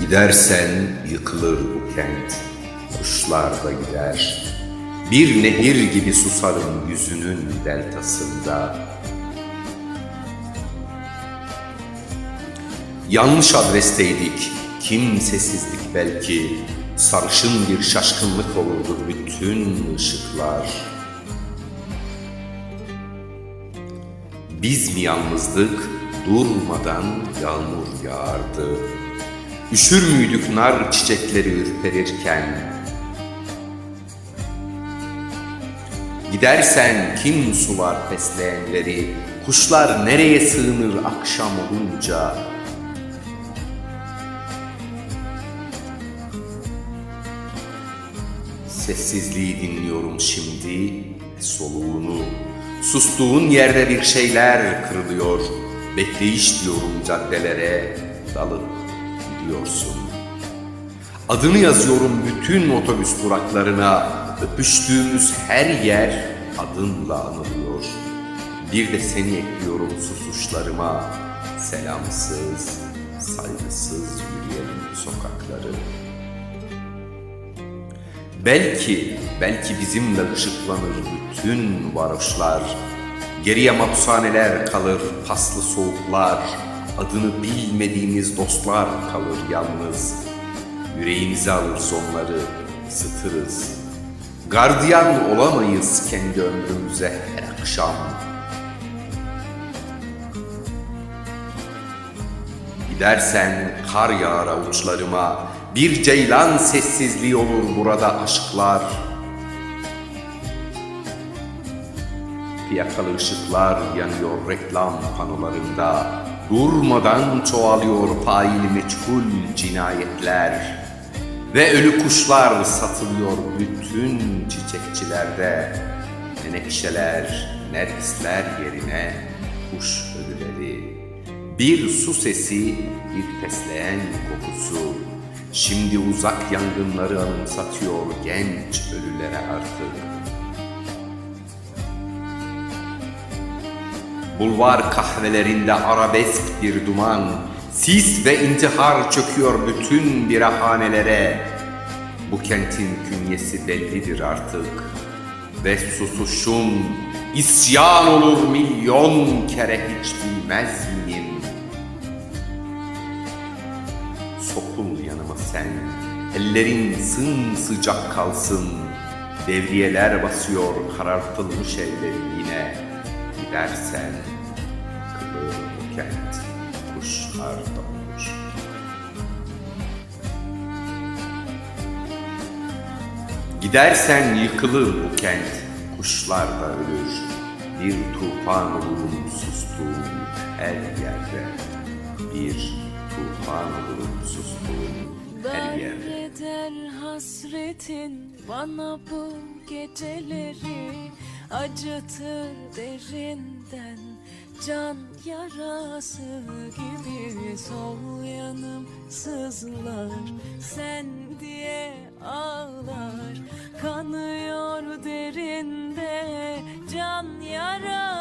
Gidersen yıkılır bu kent, kuşlar da gider. Bir nehir gibi susarım yüzünün deltasında. Yanlış adresteydik, kimsesizlik belki. Sarışın bir şaşkınlık olurdu bütün ışıklar. Biz mi yalnızdık, durmadan yağmur yağardı. Üşür müydük nar çiçekleri ürperirken? Gidersen kim sular fesleğenleri, kuşlar nereye sığınır akşam olunca? Sessizliği dinliyorum şimdi, soluğunu. Sustuğun yerde bir şeyler kırılıyor. Bekleyiş diyorum caddelere, dalıp gidiyorsun. Adını yazıyorum bütün otobüs duraklarına. Öpüştüğümüz her yer adınla anılıyor. Bir de seni ekliyorum susuşlarıma. Selamsız, saygısız yürüyelim sokakları. Belki, belki bizimle ışıklanır bütün varoşlar. Geriye mapushaneler kalır, paslı soğuklar. Adını bilmediğimiz dostlar kalır yalnız. Yüreğimize alırız onları, ısıtırız. Gardiyan olamayız kendi ömrümüze her akşam. Gidersen kar yağar avuçlarıma, bir ceylan sessizliği olur burada aşklar. Fiyakalı ışıklar yanıyor reklam panolarında, durmadan çoğalıyor faili meçhul cinayetler. Ve ölü kuşlar satılıyor bütün çiçekçilerde. Menekşeler, nergisler yerine kuş ölüleri. Bir su sesi, bir fesleğen kokusu. Şimdi uzak yangınları anımsatıyor genç ölülere artık. Bulvar kahvelerinde arabesk bir duman, sis ve intihar çöküyor bütün birahanelere. Bu kentin künyesi bellidir artık ve susuşun isyan olur milyon kere hiç bilmez miyim? Sokul yanıma sen, ellerin sımsıcak kalsın. Devriyeler basıyor karartılmış ellerin yine. Gidersen kılır bu kent, kuşlar da olur. Gidersen yıkılır bu kent, kuşlar da ölür. Bir tufan olurum sustuğum her yerde. Bir tufan olurum sustuğum her yerde. eder hasretin bana bu geceleri Acıtır derinden can yarası gibi. Sol yanım sızlar sen diye ağlar. Kanıyor derinde can yarası